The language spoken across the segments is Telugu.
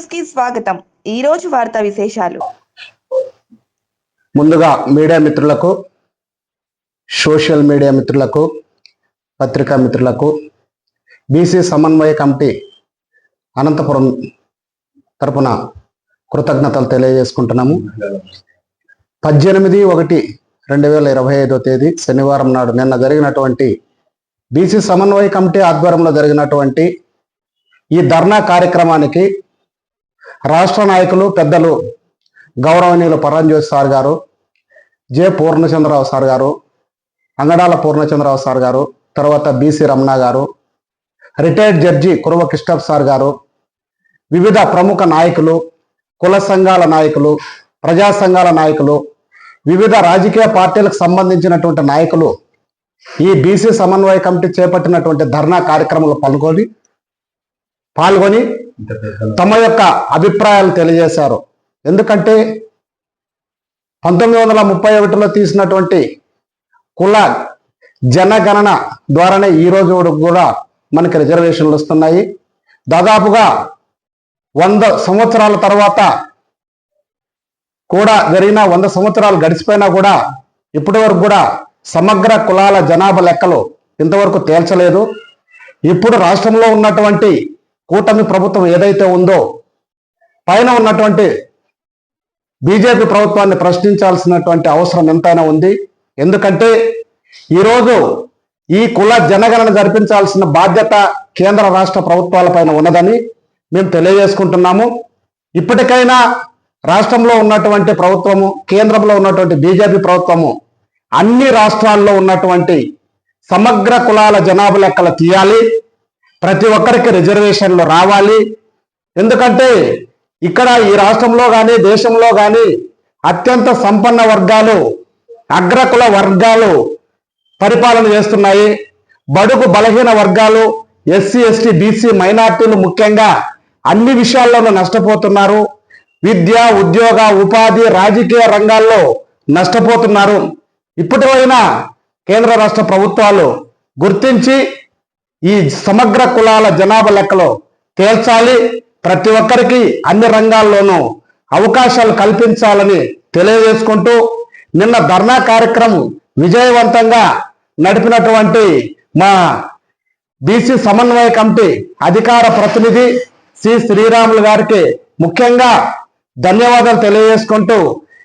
న్యూస్కి స్వాగతం. ఈ రోజు వార్తా విశేషాలు. ముందుగా మీడియా మిత్రులకు సోషల్ మీడియా మిత్రులకు పత్రికా మిత్రులకు బీసీ సమన్వయ కమిటీ అనంతపురం తరపున కృతజ్ఞతలు తెలియజేసుకుంటున్నాము. పద్దెనిమిది ఒకటి రెండు వేల ఇరవై ఐదో తేదీ శనివారం నాడు నిన్న జరిగినటువంటి బీసీ సమన్వయ కమిటీ ఆధ్వర్యంలో జరిగినటువంటి ఈ ధర్నా కార్యక్రమానికి రాష్ట్ర నాయకులు పెద్దలు గౌరవనీయులు పరంజ్యోతి సార్ గారు జె పూర్ణచంద్రరావు సార్ గారు అంగడాల పూర్ణచంద్రరావు సార్ గారు తర్వాత BC Ramana garu retired judge Kuruva Kishtappa sir garu వివిధ ప్రముఖ నాయకులు కుల సంఘాల నాయకులు ప్రజా సంఘాల నాయకులు వివిధ రాజకీయ పార్టీలకు సంబంధించినటువంటి నాయకులు ఈ బీసీ సమన్వయ కమిటీ చేపట్టినటువంటి ధర్నా కార్యక్రమంలో పాల్గొని పాల్గొని తమ యొక్క అభిప్రాయాలు తెలియజేశారు. ఎందుకంటే పంతొమ్మిది వందల ముప్పై ఒకటిలో తీసినటువంటి కుల జనగణన ద్వారానే ఈ రోజు కూడా మనకి రిజర్వేషన్లు వస్తున్నాయి. దాదాపుగా వంద సంవత్సరాల తర్వాత కూడా జరిగిన వంద సంవత్సరాలు గడిచిపోయినా కూడా ఇప్పటి వరకు కూడా సమగ్ర కులాల జనాభా లెక్కలు ఇంతవరకు తేల్చలేదు. ఇప్పుడు రాష్ట్రంలో ఉన్నటువంటి కూటమి ప్రభుత్వం ఏదైతే ఉందో పైన ఉన్నటువంటి బీజేపీ ప్రభుత్వాన్ని ప్రశ్నించాల్సినటువంటి అవసరం ఎంతైనా ఉంది. ఎందుకంటే ఈరోజు ఈ కుల జనగణన జరిపించాల్సిన బాధ్యత కేంద్ర రాష్ట్ర ప్రభుత్వాలపైన ఉన్నదని మేము తెలియజేసుకుంటున్నాము. ఇప్పటికైనా రాష్ట్రంలో ఉన్నటువంటి ప్రభుత్వము కేంద్రంలో ఉన్నటువంటి బీజేపీ ప్రభుత్వము అన్ని రాష్ట్రాల్లో ఉన్నటువంటి సమగ్ర కులాల జనాభా లెక్కలు తీయాలి. ప్రతి ఒక్కరికి రిజర్వేషన్లు రావాలి. ఎందుకంటే ఇక్కడ ఈ రాష్ట్రంలో కానీ దేశంలో కానీ అత్యంత సంపన్న వర్గాలు అగ్రకుల వర్గాలు పరిపాలన చేస్తున్నాయి. బడుగు బలహీన వర్గాలు ఎస్సీ ఎస్టీ బీసీ మైనార్టీలు ముఖ్యంగా అన్ని విషయాల్లోనూ నష్టపోతున్నారు. విద్య ఉద్యోగ ఉపాధి రాజకీయ రంగాల్లో నష్టపోతున్నారు. ఇప్పటివైనా కేంద్ర రాష్ట్ర ప్రభుత్వాలు గుర్తించి ఈ సమగ్ర కులాల జనాభా లెక్కలో తేల్చాలి. ప్రతి ఒక్కరికి అన్ని రంగాల్లోనూ అవకాశాలు కల్పించాలని తెలియజేసుకుంటూ నిన్న ధర్నా కార్యక్రమం విజయవంతంగా నడిపినటువంటి మా బీసీ సమన్వయ కమిటీ అధికార ప్రతినిధి సి శ్రీరాములు గారికి ముఖ్యంగా ధన్యవాదాలు తెలియజేసుకుంటూ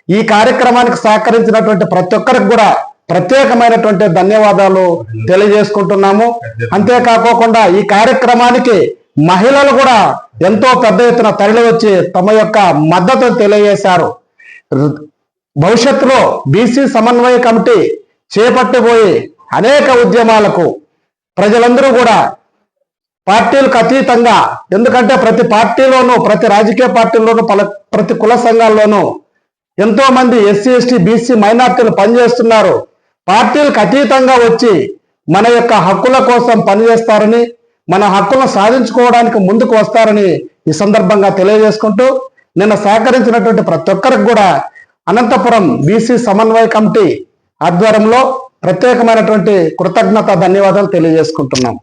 ఈ కార్యక్రమానికి సహకరించినటువంటి ప్రతి ఒక్కరికి కూడా ప్రత్యేకమైనటువంటి ధన్యవాదాలు తెలియజేసుకుంటున్నాము. అంతేకాకోకుండా ఈ కార్యక్రమానికి మహిళలు కూడా ఎంతో పెద్ద ఎత్తున తరలి వచ్చి తమ యొక్క మద్దతు తెలియజేశారు. భవిష్యత్తులో బీసీ సమన్వయ కమిటీ చేపట్టబోయే అనేక ఉద్యమాలకు ప్రజలందరూ కూడా పార్టీలకు అతీతంగా ఎందుకంటే ప్రతి పార్టీలోనూ ప్రతి రాజకీయ పార్టీలోనూ పల ప్రతి కుల సంఘాల్లోనూ ఎంతో మంది ఎస్సీ ఎస్టీ బీసీ మైనార్టీలు పనిచేస్తున్నారు. పార్టీలకు అతీతంగా వచ్చి మన యొక్క హక్కుల కోసం పనిచేస్తారని మన హక్కులను సాధించుకోవడానికి ముందుకు వస్తారని ఈ సందర్భంగా తెలియజేసుకుంటూ నిన్న సహకరించినటువంటి ప్రతి ఒక్కరికి కూడా అనంతపురం బీసీ సమన్వయ కమిటీ ఆధ్వర్యంలో ప్రత్యేకమైనటువంటి కృతజ్ఞత ధన్యవాదాలు తెలియజేసుకుంటున్నాం.